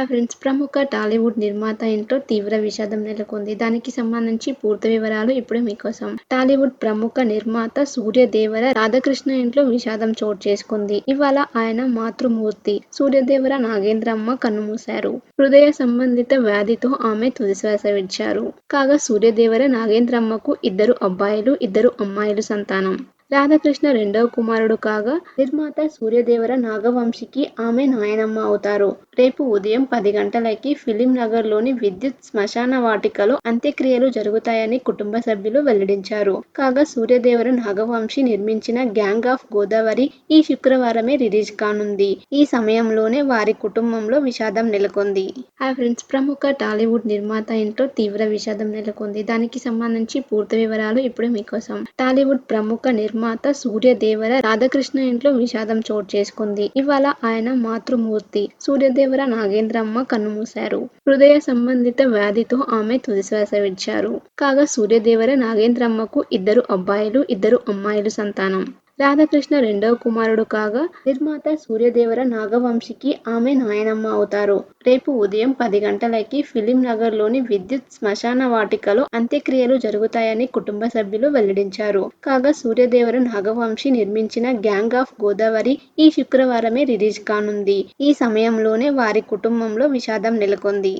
Hi friends ప్రముఖ టాలీవుడ్ నిర్మాత ఇంట్లో తీవ్ర విషాదం నెలకొంది. దానికి సంబంధించి పూర్తి వివరాలు ఇప్పుడు మీకోసం. టాలీవుడ్ ప్రముఖ నిర్మాత సూర్యదేవర రాధాకృష్ణ ఇంట్లో విషాదం చోటు చేసుకుంది. ఇవాళ ఆయన మాతృమూర్తి సూర్యదేవర నాగేంద్రమ్మ కన్నుమూశారు. హృదయ సంబంధిత వ్యాధితో ఆమె తుదిశ్వాస విడిచారు. కాగా సూర్యదేవర నాగేంద్రమ్మకు ఇద్దరు అబ్బాయిలు ఇద్దరు అమ్మాయిలు సంతానం. రాధాకృష్ణ రెండవ కుమారుడు కాగా నిర్మాత సూర్యదేవర నాగవంశికి ఆమె నాయనమ్మ అవుతారు. రేపు ఉదయం పది గంటలకి ఫిలిం నగర్లోని విద్యుత్ శ్మశాన వాటికలో అంత్యక్రియలు జరుగుతాయని కుటుంబ సభ్యులు వెల్లడించారు. కాగా సూర్యదేవర నాగవంశి నిర్మించిన గ్యాంగ్ ఆఫ్ గోదావరి ఈ శుక్రవారమే రిలీజ్ కానుంది. ఈ సమయంలోనే వారి కుటుంబంలో విషాదం నెలకొంది. ఆ ఫ్రెండ్స్ ప్రముఖ టాలీవుడ్ నిర్మాత ఇంట్లో తీవ్ర విషాదం నెలకొంది. దానికి సంబంధించి పూర్తి వివరాలు ఇప్పుడు మీకోసం. టాలీవుడ్ ప్రముఖ నిర్మాత సూర్యదేవర రాధాకృష్ణ ఇంట్లో విషాదం చోటు చేసుకుంది. ఇవాళ ఆయన మాతృమూర్తి. సూర్యదేవర నాగేంద్రమ్మ కన్నుమూశారు. హృదయ సంబంధిత వ్యాధితో ఆమె తుదిశ్వాస విడిచారు. కాగా సూర్యదేవర నాగేంద్రమ్మకు ఇద్దరు అబ్బాయిలు ఇద్దరు అమ్మాయిలు సంతానం. రాధాకృష్ణ రెండవ కుమారుడు కాగా నిర్మాత సూర్యదేవర నాగవంశికి ఆమె నాయనమ్మ అవుతారు. రేపు ఉదయం పది గంటలకి ఫిలిం నగర్లోని విద్యుత్ శ్మశాన వాటికలో అంత్యక్రియలు జరుగుతాయని కుటుంబ సభ్యులు వెల్లడించారు. కాగా సూర్యదేవర నాగవంశి నిర్మించిన గ్యాంగ్ ఆఫ్ గోదావరి ఈ శుక్రవారమే రిలీజ్ కానుంది. ఈ సమయంలోనే వారి కుటుంబంలో విషాదం నెలకొంది.